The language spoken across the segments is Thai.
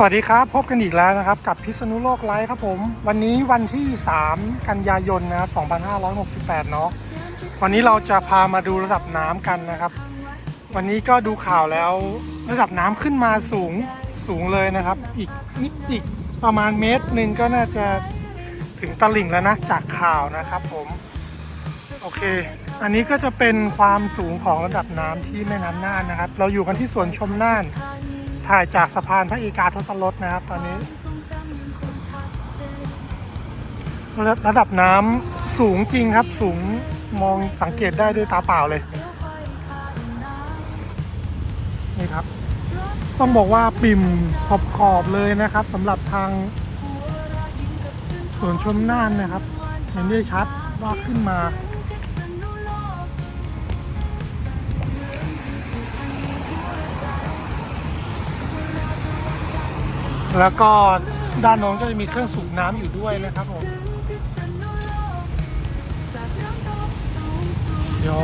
สวัสดีครับ พบกันอีกแล้วนะครับ กับพิษณุโลกไลฟ์ครับผม วันนี้วันที่ 3 กันยายนนะครับ2568 เนาะวันนี้เราจะพามาดูระดับน้ำกันนะครับ วันนี้ก็ดูข่าวแล้วระดับน้ำขึ้นมาสูงสูงเลยนะครับ อีกนิดอีกประมาณเมตรหนึ่งก็น่าจะถึงตลิ่งแล้วนะจากข่าวนะครับผมโอเค อันนี้ก็จะเป็นความสูงของระดับน้ำที่แม่น้ำน่านนะครับ เราอยู่กันที่สวนชมน่าน ถ่ายจากสะพานพระเอกาทศรถนะครับ ตอนนี้ระระดับน้ำสูงจริงครับ สูงมองสังเกตได้ด้วยตาเปล่าเลย นี่ครับ ต้องบอกว่าปิ่มขอบขอบเลยนะครับสำหรับทางสวนชมน่านนะครับเห็นได้ชัดว่าขึ้นมา แล้วก็ด้านโน้นก็จะมีเครื่องสูบน้ำอยู่ด้วยนะครับผม เดี๋ยว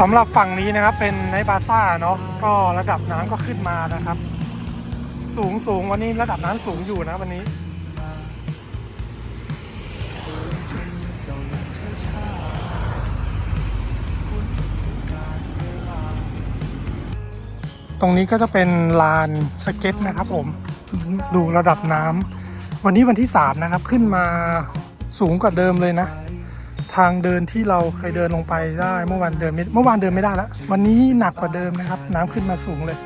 สำหรับฝั่งนี้นะครับเป็นในบาซ่าเนาะก็ระดับน้ำก็ขึ้นมานะครับ สูงสูงวันนี้ระดับน้ำสูงอยู่นะวันนี้ ตรงนี้ก็จะเป็นลานสเก็ตนะครับผมดูระดับน้ำวันนี้วันที่ 3 นะครับ ขึ้นมาสูงกว่าเดิมเลยนะ ทางเดินที่เราเคยเดินลงไปได้เมื่อวานเดินเมื่อวานเดินไม่ได้แล้ววันนี้หนักกว่าเดิมนะครับ น้ำขึ้นมาสูงเลย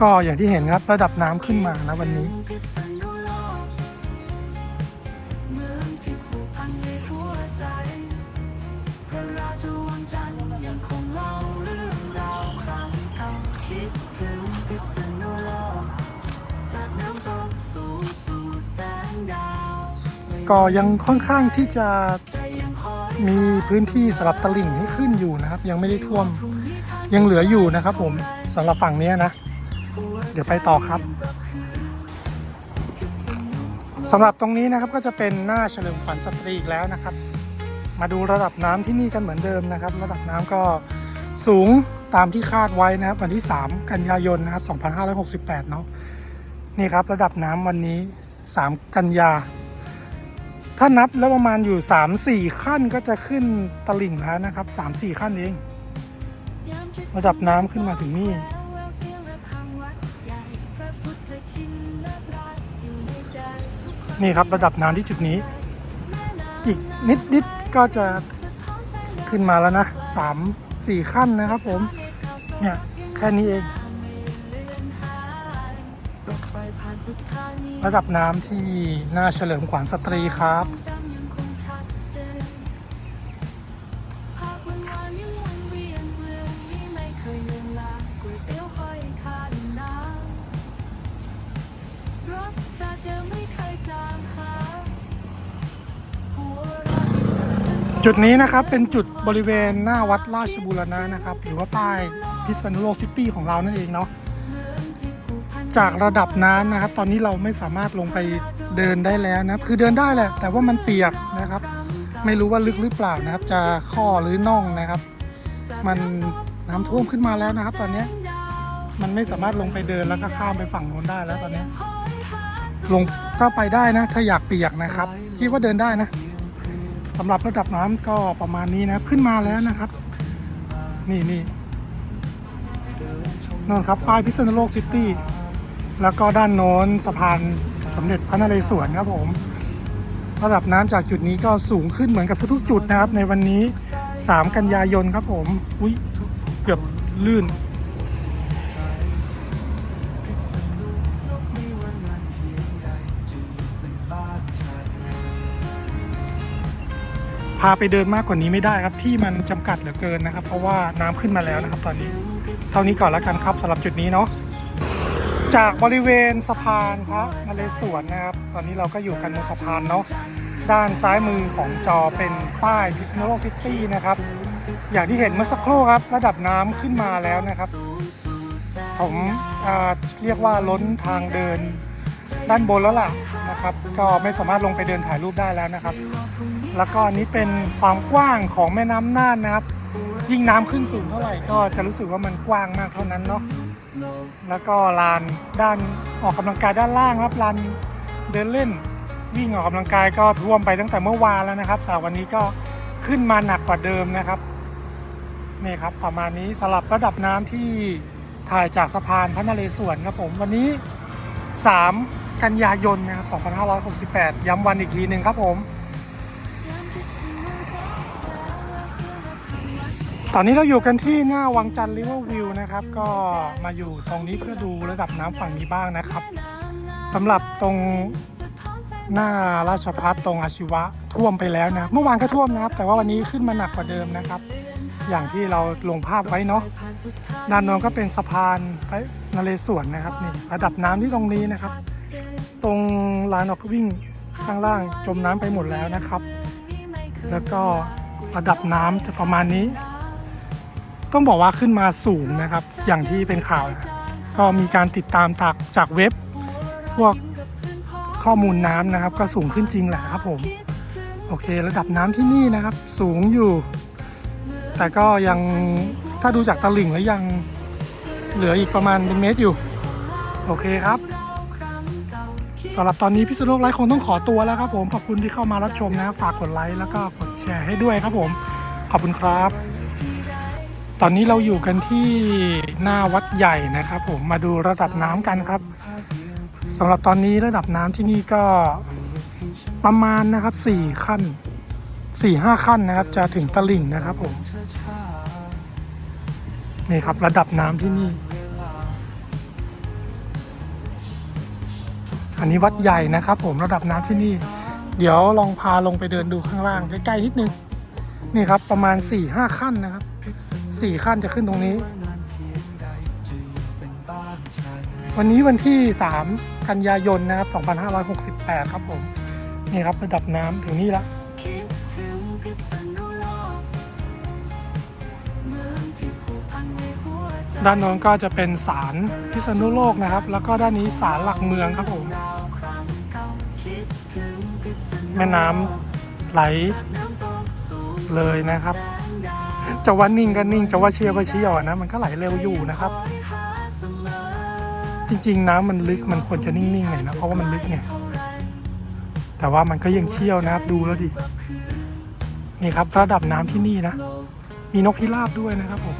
ก็อย่างที่เห็นครับระดับน้ำขึ้นมานะวันนี้ ถึงพิษณุโลกจากน้ำตกสู่สู่แสงดาวก็ยังค่อนข้างที่จะใจยังคอยมีพื้นที่สำหรับตลิ่งให้ขึ้นอยู่นะครับ ยังไม่ได้ท่วมยังเหลืออยู่นะครับ ผมสำหรับฝั่งเนี้ยนะ เดี๋ยวไปต่อครับสำหรับตรงนี้นะครับก็จะเป็นหน้าเฉลิมขวัญสตรีอีกแล้วนะครับ มาดูระดับน้ำที่นี่กันเหมือนเดิมนะครับ ระดับน้ำก็สูง ตามที่คาดไว้นะครับ วันที่ 3 กันยายนนะครับ 2568 เนาะนี่ครับระดับน้ำวันนี้ 3 กันยา ถ้านับแล้วประมาณอยู่ 3-4 ขั้นก็จะขึ้นตลิ่งแล้วนะครับ 3-4 ขั้นเอง ระดับน้ำขึ้นมาถึงนี่นี่ครับระดับน้ำที่จุดนี้ อีกนิดนิดๆก็จะขึ้นมาแล้วนะสามสี่ขั้นนะครับผม เนี่ยแค่นี้เอง ระดับน้ำที่หน้าเฉลิมขวัญสตรีครับ จุดนี้นะครับเป็นจุดบริเวณหน้าวัดราชบูรณะนะครับ หรือว่าป้ายพิษณุโลกซิตี้ของเรานั่นเองเนาะจากระดับน้ำนะครับ ตอนนี้เราไม่สามารถลงไปเดินได้แล้วนะครับ คือเดินได้แหละ แต่ว่ามันเปียกนะครับ ไม่รู้ว่าลึกหรือเปล่านะครับ จะข้อหรือน่องนะครับ มันน้ำท่วมขึ้นมาแล้วนะครับ ตอนนี้มันไม่สามารถลงไปเดินแล้วก็ข้ามไปฝั่งโน้นได้แล้วตอนนี้ ลงก็ไปได้นะ ถ้าอยากเปียกนะครับ คิดว่าเดินได้นะ สำหรับระดับน้ำก็ประมาณนี้นะครับขึ้นมาแล้วนะครับ นี่นี่นั่นครับป้ายพิษณุโลกซิตี้แล้วก็ด้านโน้นสะพานสมเด็จพระนเรศวรครับผม ระดับน้ำจากจุดนี้ก็สูงขึ้นเหมือนกับทุกๆจุดนะครับ ในวันนี้ 3 กันยายนครับผม อุ้ยเกือบลื่น พาไปเดินมากกว่านี้ไม่ได้ครับที่มันจำกัดเหลือเกินนะครับ เพราะว่าน้ำขึ้นมาแล้วนะครับ ตอนนี้ เท่านี้ก่อนแล้วกันครับสำหรับจุดนี้เนาะจากบริเวณสะพานพระนเรศวรนะครับ ตอนนี้เราก็อยู่กันบนสะพานเนาะด้านซ้ายมือของจอเป็นป้ายพิษณุโลกซิตี้นะครับ อย่างที่เห็นเมื่อสักครู่ครับ ระดับน้ำขึ้นมาแล้วนะครับ ผมอ่าเรียกว่าล้นทางเดิน ด้านบนแล้วล่ะนะครับ ก็ไม่สามารถลงไปเดินถ่ายรูปได้แล้วนะครับ แล้วก็อันนี้เป็นความกว้างของแม่น้ำน่านนะครับ ยิ่งน้ำขึ้นสูงเท่าไหร่ก็จะรู้สึกว่ามันกว้างมากเท่านั้นเนาะแล้วก็ลานด้านออกกำลังกายด้านล่างครับลานเดินเล่นวิ่งออกกำลังกายก็ท่วมไปตั้งแต่เมื่อวานแล้วนะครับสาววันนี้ก็ขึ้นมาหนักกว่าเดิมนะครับนี่ครับประมาณนี้สลับระดับน้ำที่ถ่ายจากสะพานพระนเรศวรครับผมวันนี้ 3 กันยายนนะครับ 2568 ย้ำวันอีกทีหนึ่งครับผม ตอนนี้เราอยู่กันที่หน้าวังจันทร์ริเวอร์วิวนะครับ ก็มาอยู่ตรงนี้เพื่อดูระดับน้ำฝั่งนี้บ้างนะครับสำหรับตรงหน้าราชพัฒตรงอาชีวะท่วมไปแล้วนะเมื่อวานก็ท่วมนะครับ แต่ว่าวันนี้ขึ้นมาหนักกว่าเดิมนะครับ อย่างที่เราลงภาพไว้เนาะด้านโน้นก็เป็นสะพานพระนเรศวรนะครับนี่ระดับน้ำที่ตรงนี้นะครับ ตรงลานออกวิ่งข้างล่างจมน้ำไปหมดแล้วนะครับ แล้วก็ระดับน้ำจะประมาณนี้ ต้องบอกว่าขึ้นมาสูงนะครับ อย่างที่เป็นข่าวนะก็มีการติดตามจากจากเว็บ พวกข้อมูลน้ำนะครับ ก็สูงขึ้นจริงแหละครับผมโอเค ระดับน้ำที่นี่นะครับ สูงอยู่ แต่ก็ยังถ้าดูจากตะลิ่งแล้วยังเหลืออีกประมาณเป็นเมตรอยู่ โอเคครับ สำหรับตอนนี้พิษณุโลกไลฟ์คงต้องขอตัวแล้วครับผมขอบคุณที่เข้ามารับชมนะครับฝากกดไลค์แล้วก็กดแชร์ให้ด้วยครับผมขอบคุณครับ ตอนนี้เราอยู่กันที่หน้าวัดใหญ่นะครับ ผมมาดูระดับน้ำกันครับสำหรับตอนนี้ระดับน้ำที่นี่ก็ประมาณนะครับสี่ขั้นสี่ห้าขั้นนะครับ จะถึงตลิ่งนะครับผมนี่ครับระดับน้ำที่นี่ อันนี้วัดใหญ่นะครับผมระดับน้ำที่นี่ เดี๋ยวลองพาลงไปเดินดูข้างล่างใกล้ๆนิดนึงนี่ครับประมาณ4ี่ห้าขั้นนะครับสี่ขั้นจะขึ้นตรงนี้ วันนี้วันที่ 3 กันยายนนะครับ 2568 ครับผม นี่ครับระดับน้ำถึงนี่ละ ด้านโน้นก็จะเป็นศาลพิษณุโลกนะครับ แล้วก็ด้านนี้ศาลหลักเมืองครับผม แม่น้ำไหลเลยนะครับแสงดาวจะว่านิ่งก็นิ่งจะว่าเชี่ยร์ก็เชี่ยร์นะ มันก็ไหลเร็วอยู่นะครับ จริง ๆ น้ำมันลึกมันควรจะนิ่งๆหน่อยนะ เพราะว่ามันลึกไงแต่ว่ามันก็ยังเชี่ยวนะครับ ดูแล้วดินี่ครับระดับน้ำที่นี่นะ มีนกพิราบด้วยนะครับผม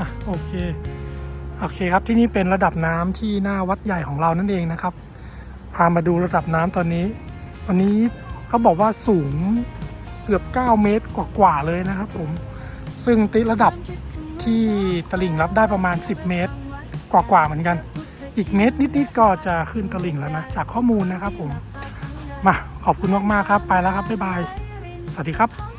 อะโอเคโอเคครับที่นี่เป็นระดับน้ำที่หน้าวัดใหญ่ของเรานั่นเองนะครับ พามาดูระดับน้ำตอนนี้ วันนี้เขาบอกว่าสูงเกือบ 9 เมตรกว่าๆเลยนะครับผม ซึ่งติดระดับที่ตลิ่งรับได้ประมาณ 10 เมตร กว่าๆเหมือนกัน อีกเมตรนิดๆก็จะขึ้นตลิ่งแล้วนะ จากข้อมูลนะครับผม มาขอบคุณมากๆครับ ไปแล้วครับบ๊ายบาย สวัสดีครับ